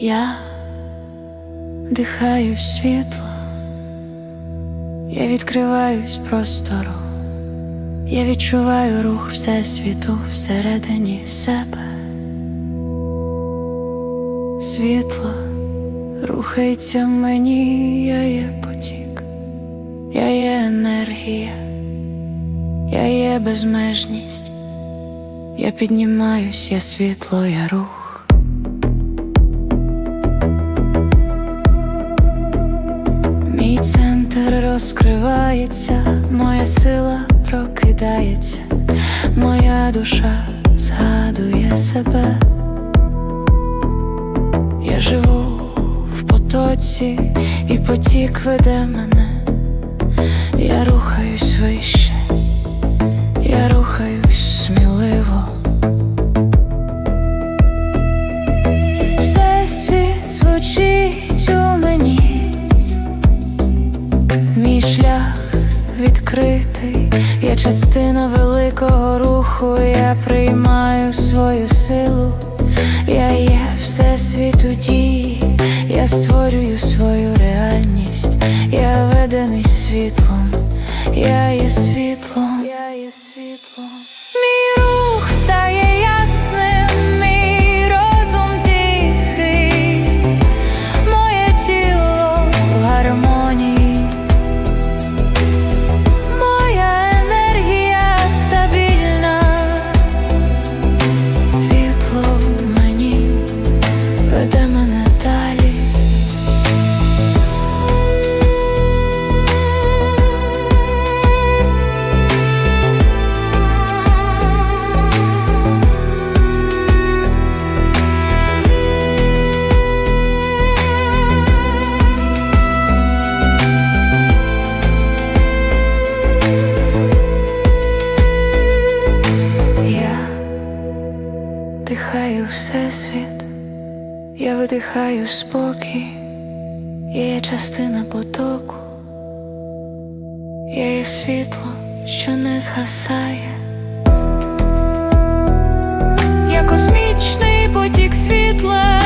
Я дихаю світло, я відкриваюсь простору, я відчуваю рух Всесвіту всередині себе. Світло рухається мені, я є потік, я є енергія, я є безмежність, я піднімаюсь, я світло, я рух. Розкривається, моя сила прокидається, моя душа згадує себе. Я живу в потоці, і потік веде мене. Я рухаюсь вище, частина великого руху, я приймаю свою силу, я є всесвіту дії, я створюю свою реальність, я ведений світлом, я є світлом, я є світлом. Дихаю всесвіт, я видихаю спокій, я є частина потоку, я є світло, що не згасає. Я космічний потік світла,